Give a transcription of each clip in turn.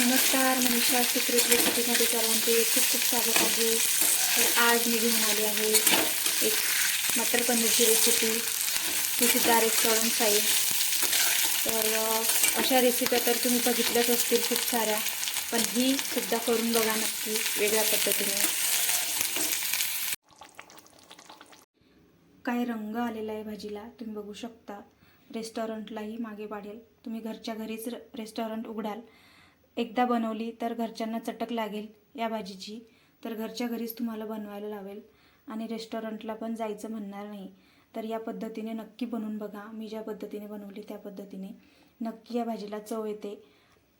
नमस्कार मनीषा सिक्रेट रेसिपीमध्ये सर्वांचे खूप खूप स्वागत आहे. तर आज मी घेऊन आली आहे एक मटर पनीरची रेसिपी ती सुद्धा रेस्टॉरंट साईल तर अशा रेसिप्या तर तुम्ही बघितल्याच असतील खूप साऱ्या पण ही सुद्धा करून बघा नक्की वेगळ्या पद्धतीने. काय रंग आलेला आहे भाजीला तुम्ही बघू शकता. रेस्टॉरंटलाही मागे पाडेल. तुम्ही घरच्या घरीच रेस्टॉरंट उघडाल. एकदा बनवली तर घरच्यांना चटक लागेल या भाजीची. तर घरच्या घरीच तुम्हाला बनवायला लावेल. आणि रेस्टॉरंटला पण जायचं म्हणणार नाही. तर या पद्धतीने नक्की बनवून बघा. मी ज्या पद्धतीने बनवली त्या पद्धतीने नक्की या भाजीला चव येते.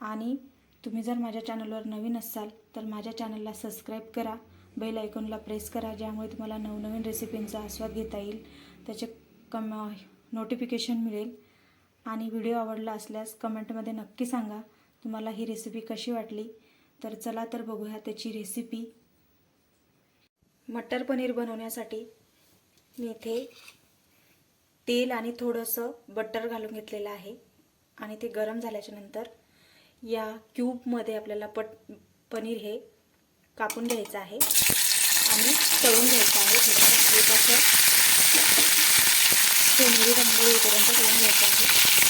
आणि तुम्ही जर माझ्या चॅनलवर नवीन असाल तर माझ्या चॅनलला सबस्क्राईब करा. बेल आयकॉनला प्रेस करा ज्यामुळे तुम्हाला नवनवीन रेसिपींचा आस्वाद घेता येईल. त्याचे कम नोटिफिकेशन मिळेल. आणि व्हिडिओ आवडला असल्यास कमेंटमध्ये नक्की सांगा. तुम्हाला ही रेसिपी कशी वाटली? तर चला तर बघूया त्याची रेसिपी मटर पनीर बनवण्यासाठी मी इथे तेल आणि थोडंसं बटर घालून घेतलेलं आहे. आणि ते गरम झाल्याच्यानंतर या क्यूबमध्ये आपल्याला पट पनीर हे कापून घ्यायचं आहे. आणि तळून घ्यायचं आहे. थोडंसं सोनेरी रंग येईपर्यंत तळून घ्यायचं आहे.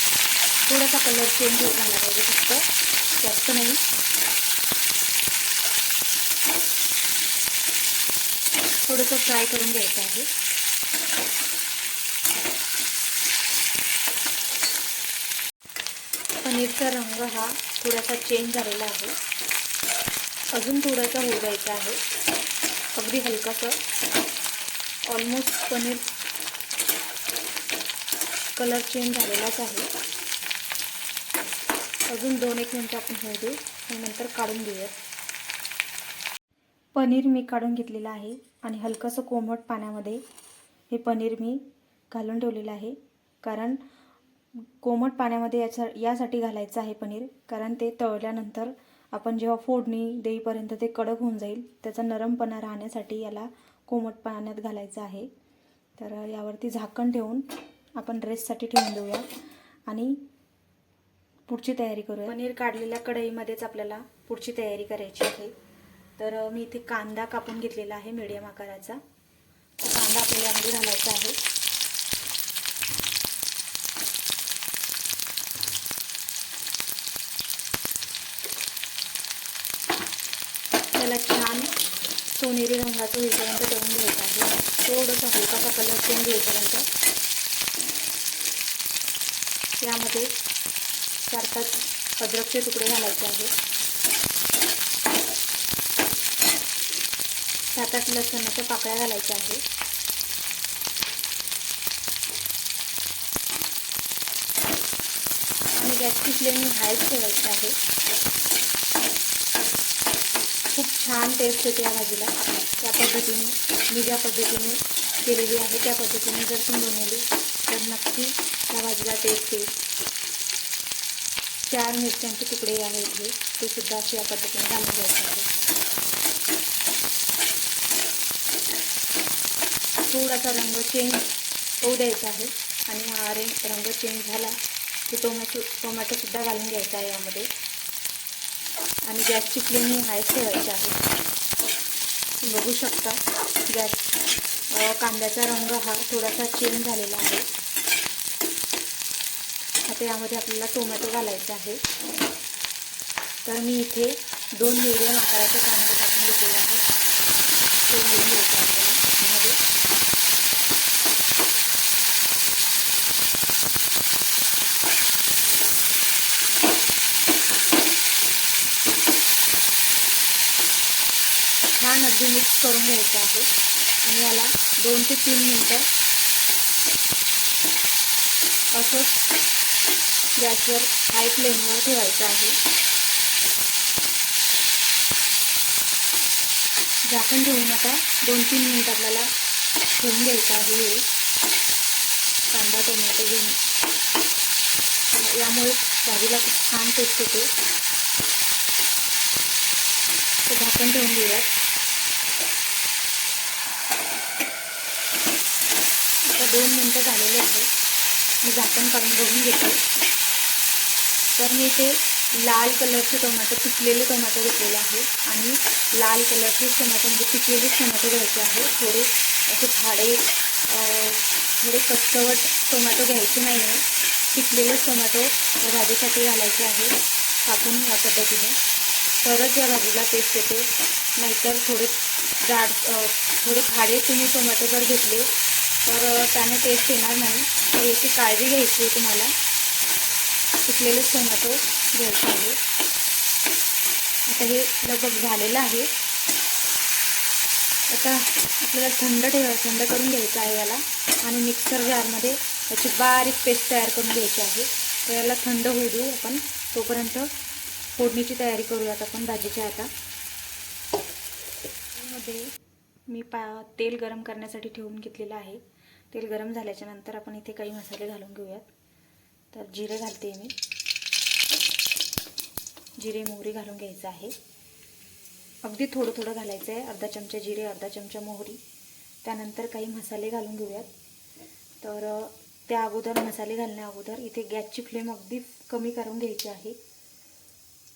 थोडासा कलर चेंज होत झाला पाहिजे फक्त. जास्त नाही. थोडंसं फ्राय करून घ्यायचं आहे. पनीरचा रंग हा थोडासा चेंज झालेला आहे. अजून थोडासा होऊ द्यायचा आहे. अगदी हलकासं. ऑलमोस्ट पनीर कलर चेंज झालेलाच आहे. अजून दोन एक मिनटं आपण होऊ देऊ. आणि नंतर काढून घेऊयात. पनीर मी काढून घेतलेलं आहे आणि हलकंसं कोमट पाण्यामध्ये हे पनीर मी घालून ठेवलेलं आहे. कारण कोमट पाण्यामध्ये याचा यासाठी घालायचं आहे पनीर. कारण ते तळल्यानंतर आपण जेव्हा फोडणी देईपर्यंत ते कडक होऊन जाईल त्याचा नरमपणा राहण्यासाठी याला कोमट पाण्यात घालायचं आहे. तर यावरती झाकण ठेवून आपण ड्रेससाठी ठेवून देऊया. आणि पुढची तयारी करूया पनीर काढलेल्या कढईमध्येच आपल्याला पुढची तयारी करायची आहे. तर मी इथे कांदा कापून घेतलेला आहे मीडियम आकाराचा. कांदा आपल्याला यामध्ये घालायचा आहे. त्याला छान सोनेरी रंगाचं होईपर्यंत तळून घ्यायचं आहे. थोडंसं हलकासा कलर चेंज होईपर्यंत यामध्ये चार पाच अद्रकचे तुकडे घालायचे आहेत. सात आठ लसणाच्या पाकळ्या घालायच्या आहेत. आणि गॅसची फ्लेम हायच ठेवायची आहे. खूप छान टेस्ट येते या भाजीला. त्या पद्धतीने मी ज्या पद्धतीने केलेली आहे. त्या पद्धतीने जर तुम्ही बनवली तर नक्की या भाजीला टेस्ट येईल. चार मिरच्यांचे तुकडे आहेत हे ते सुद्धा अशी या पद्धतीने घालून घ्यायचे आहे थोडासा रंग चेंज होऊ द्यायचा आहे आणि हा रे रंग चेंज झाला की टोमॅटो टोमॅटोसुद्धा घालून घ्यायचा आहे यामध्ये. आणि गॅसची फ्लेम ही हाय ठेवायची आहे. बघू शकता गॅस कांद्याचा रंग हा थोडासा चेंज झालेला आहे. आता यामध्ये आपल्याला टोमॅटो घालायचा आहे. तर मी इथे दोन मिडियम आकाराचे कांदे टाकून घेतलेले आहे. ते मिळून घ्यायचे आपल्याला यामध्ये छान अगदी मिक्स करून घ्यायचं आहे. आणि याला दोन ते तीन मिनटं असंच गॅसवर हाय फ्लेमवर ठेवायचं आहे. झाकण ठेवून आता दोन तीन मिनिट आपल्याला ठेवून घ्यायचं आहे हे. कांदा टोमॅटो घेऊन. यामुळे भाजीला खूप छान टेस्ट येते. तर झाकण ठेवून घेऊयात. आता दोन मिनटं झालेले आहेत. मी झाकण काढून बघून घेते. तर मी ते लाल कलरचे टोमॅटो पिकलेले टोमॅटो घेतलेले आहे आणि लाल कलरचे टोमॅटो म्हणजे पिकलेले टोमॅटो घ्यायचे आहे. थोडे असे फाडे थोडे कच्चवट टोमॅटो घ्यायचे नाही आहे पिकलेलेच टोमॅटो या भाजीसाठी घालायचे आहे. कापून या पद्धतीने. तरच या भाजीला टेस्ट येते. नाहीतर थोडे जाड थोडे फाडे तुम्ही टोमॅटो जर घेतले तर त्याने टेस्ट येणार नाही. तर याची काळजी घ्यायची आहे तुम्हाला. सुकलेले टोमॅटो घ्यायचे आहे. आता हे लगभग झालेलं आहे. आता आपल्याला थंड ठेवा थंड करून घ्यायचं आहे याला. आणि मिक्सर जारमध्ये याची बारीक पेस्ट तयार करून घ्यायची आहे. तर याला थंड होऊ देऊ आपण. तोपर्यंत फोडणीची तयारी करूयात आपण भाजीच्या आता. मध्ये मी पा तेल गरम करण्यासाठी ठेवून घेतलेलं आहे. तेल गरम झाल्याच्यानंतर आपण इथे काही मसाले घालून घेऊयात. तर जिरे घालते मी. जिरे मोहरी घालून घ्यायचं आहे. अगदी थोडं थोडं घालायचं आहे. अर्धा चमचा जिरे अर्धा चमचा मोहरी. त्यानंतर काही मसाले घालून घेऊयात. तर त्या अगोदर मसाले घालण्या अगोदर इथे गॅसची फ्लेम अगदी कमी करून घ्यायची आहे.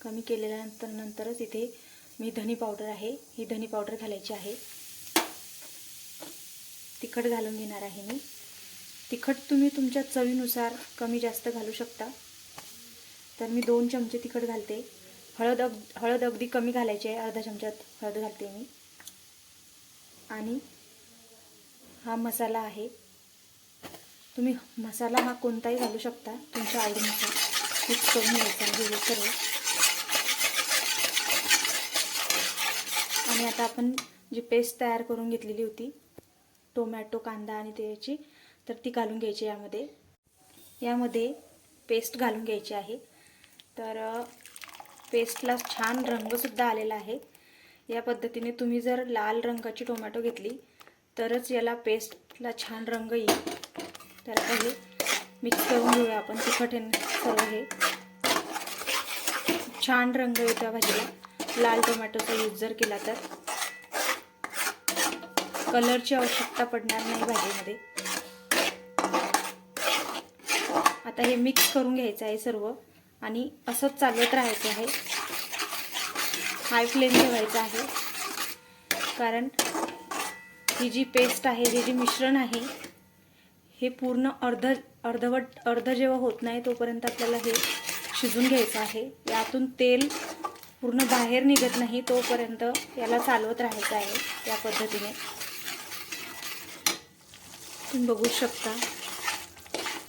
कमी केलेल्यानंतर नंतरच इथे मी धनी पावडर आहे. ही धनी पावडर घालायची आहे. तिखट घालून घेणार आहे मी. तिखट तुम्ही तुमच्या चवीनुसार कमी जास्त घालू शकता. तर मी दोन चमचे तिखट घालते. हळद अग हळद अगदी कमी घालायची आहे. अर्धा चमच्यात हळद घालते मी. आणि हा मसाला आहे. तुम्ही मसाला हा कोणताही घालू शकता. तुमच्या आवडीनुसार. मिक्स करून घ्यायचा हे सर्व. आणि आता आपण जी पेस्ट तयार करून घेतलेली होती टोमॅटो कांदा आणि त्याची तर ती घालून घ्यायची यामध्ये. यामध्ये पेस्ट घालून घ्यायची आहे. तर पेस्टला छान रंगसुद्धा आलेला आहे. या पद्धतीने तुम्ही जर लाल रंगाची टोमॅटो घेतली तरच याला पेस्टला छान रंग येईल. तर आता हे मिक्स करून घेऊया आपण तिखट सर्व हे. छान रंग येतो भाजीला. लाल टोमॅटोचा यूज जर केला तर. कलरची आवश्यकता पडणार नाही भाजीमध्ये. आता हे मिक्स करून घ्यायचं आहे सर्व आणि असंच चालवत राहायचं आहे. हाय फ्लेम ठेवायचा आहे. कारण ही जी पेस्ट आहे हे जे मिश्रण आहे हे पूर्ण अर्ध अर्धवट अर्ध जेव्हा होत नाही तोपर्यंत आपल्याला हे शिजून घ्यायचं आहे. यातून तेल पूर्ण बाहेर निघत नाही तोपर्यंत याला चालवत राहायचं आहे या पद्धतीने. बघू शकता.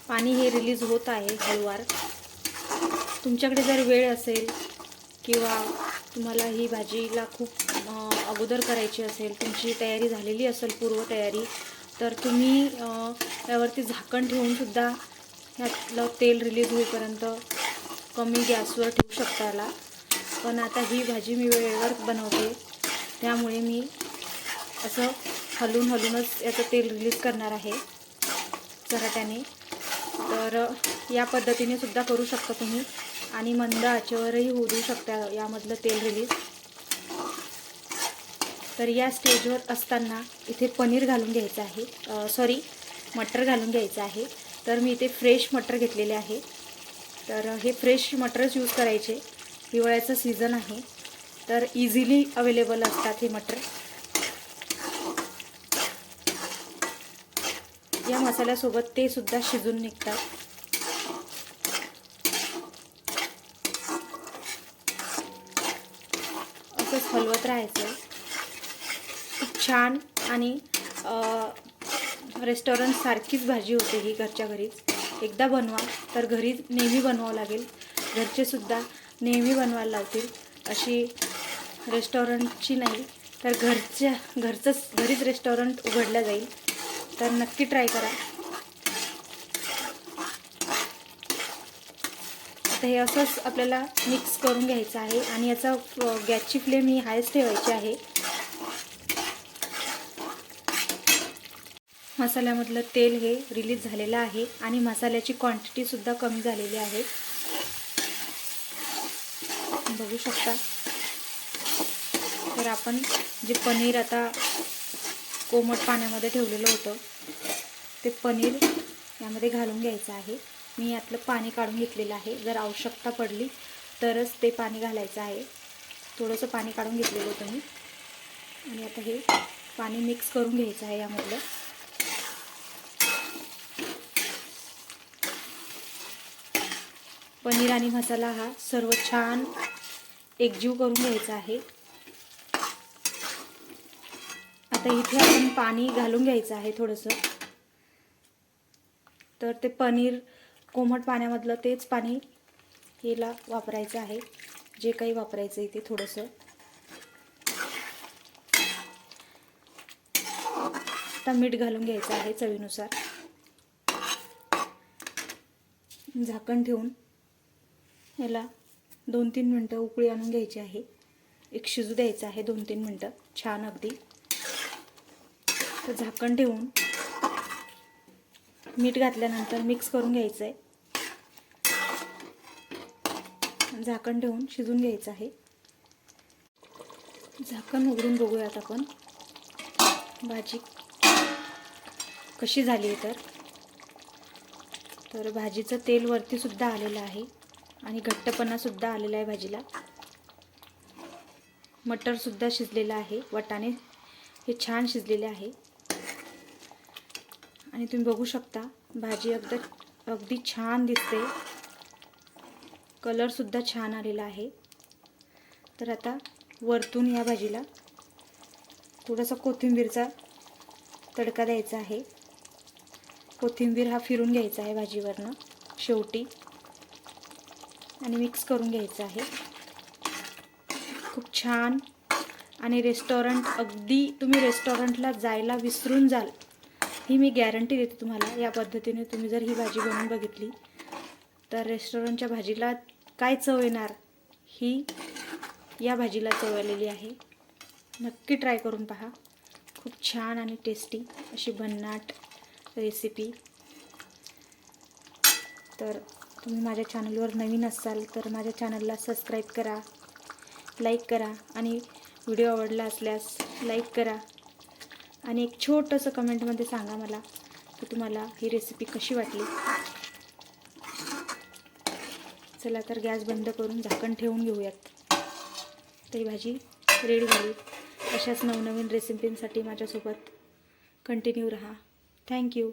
पाणी हे रिलीज होत आहे हळूवार. तुमच्याकडे जर वेळ असेल किंवा तुम्हाला ही भाजीला खूप अगोदर करायची असेल तुमची तयारी झालेली असेल पूर्वतयारी तर तुम्ही त्यावरती यावरती झाकण ठेवूनसुद्धा ह्यातलं तेल रिलीज होईपर्यंत कमी गॅसवर ठेवू शकता याला. पण आता ही भाजी मी वेळेवर बनवते. त्यामुळे मी असं हलून हलूनच याचं तेल रिलीज करणार आहे. चराट्याने तर या पद्धतीने सुद्धा करू शकता तुम्ही. आणि मंद आचेवरही होऊ देऊ शकता यामधलं तेल रिलीज तर या स्टेजवर असताना इथे पनीर घालून घ्यायचं आहे. सॉरी मटर घालून घ्यायचं आहे. तर मी इथे फ्रेश मटर घेतलेले आहे. तर हे फ्रेश मटरच यूज करायचे. हिवाळ्याचं सीझन आहे. तर इझिली अवेलेबल असतात हे मटर. या मसाल्यासोबत ते सुद्धा शिजून निघतात. असंच हलवत राहायचं. खूप छान आणि रेस्टॉरंट सारखीच भाजी होते ही घरच्या घरीच. एकदा बनवा तर घरी नेहमी बनवावं लागेल. घरचेसुद्धा नेहमी बनवायला लावतील. अशी रेस्टॉरंटची नाही तर घरच्या घरचंच घरीच रेस्टॉरंट उघडलं जाईल. तर नक्की ट्राय करा. आता हे असंच आपल्याला मिक्स करून घ्यायचं आहे आणि याचा गॅसची फ्लेम ही हायच ठेवायची आहे. मसाल्यामधलं तेल हे रिलीज झालेलं आहे आणि मसाल्याची क्वांटिटीसुद्धा कमी झालेली आहे. बघू शकता. तर आपण जे पनीर आता कोमट पाण्यामध्ये ठेवलेलं होतं. ते पनीर यामध्ये घालून घ्यायचं आहे. मी यातलं पाणी काढून घेतलेलं आहे. जर आवश्यकता पडली तरच ते पाणी घालायचं आहे. थोडंसं पाणी काढून घेतलेलं होतं मी. आणि आता हे पाणी मिक्स करून घ्यायचं आहे यामधलं. पनीर आणि मसाला हा सर्व छान एकजीव करून घ्यायचा आहे. आता इथे आपण पाणी घालून घ्यायचं आहे थोडंसं. तर ते पनीर कोमट पाण्यामधलं तेच पाणी हिला वापरायचं आहे. जे काही वापरायचं आहे ते थोडंसं. आता मीठ घालून घ्यायचं आहे चवीनुसार. झाकण ठेवून याला दोन तीन मिनटं उकळी आणून घ्यायची आहे. एक शिजू द्यायचं आहे दोन तीन मिनटं छान अगदी. तर झाकण ठेवून मीठ घातल्यानंतर मिक्स करून घ्यायचं आहे झाकण ठेवून शिजून घ्यायचं आहे. झाकण उघडून बघूयात आपण. भाजी कशी झाली आहे तर? तर भाजीचं तेल वरती सुद्धा आलेलं आहे आणि घट्टपणा सुद्धा आलेला आहे भाजीला. मटर सुद्धा शिजलेलं आहे. वटाणे हे छान शिजलेले आहे. आणि तुम्ही बघू शकता भाजी अगदी अगदी छान दिसते. कलरसुद्धा छान आलेला आहे. तर आता वरतून या भाजीला थोडासा कोथिंबीरचा तडका द्यायचा आहे. कोथिंबीर हा फिरून घ्यायचा आहे भाजीवरनं शेवटी. आणि मिक्स करून घ्यायचं आहे. खूप छान. आणि रेस्टॉरंट अगदी तुम्ही रेस्टॉरंटला जायला विसरून जाल. ही मी गॅरंटी देते तुम्हाला. या पद्धतीने तुम्ही जर ही भाजी बनवून बघितली तर रेस्टॉरंटच्या भाजीला काय चव येणार ही या भाजीला चव आलेली आहे. नक्की ट्राय करून पहा. खूप छान आणि टेस्टी अशी भन्नाट रेसिपी तर तुम्ही माझ्या चॅनलवर नवीन असाल तर माझ्या चॅनलला सबस्क्राईब करा लाईक करा आणि व्हिडिओ आवडला असल्यास लाईक करा. आणि एक छोटंसं कमेंटमध्ये सांगा मला की तुम्हाला ही रेसिपी कशी वाटली. चला तर गॅस बंद करून झाकण ठेवून घेऊयात. तर ही भाजी रेडी झाली. अशाच नवनवीन रेसिपींसाठी माझ्यासोबत कंटिन्यू राहा. थँक्यू